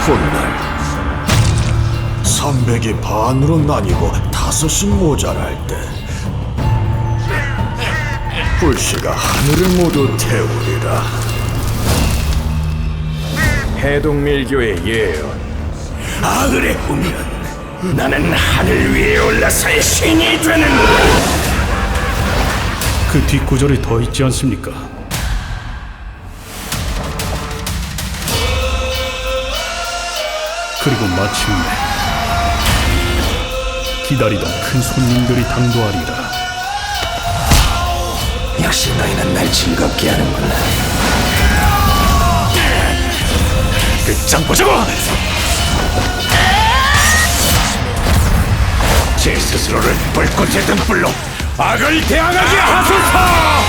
훗날 삼백이 반으로 나뉘고 다섯이 모자랄 때 불씨가 하늘을 모두 태우리라. 해동밀교의 예언. 아을의 후면 나는 하늘 위에 올라서의 신이 되는 다 그 뒷구절이 더 있지 않습니까? 그리고 마침내 기다리던 큰 손님들이 당도하리라. 역시 너희는 날 즐겁게 하는구나 끝장 보자고 제 스스로를 불꽃의 등불로 악을 대항하게 하소서!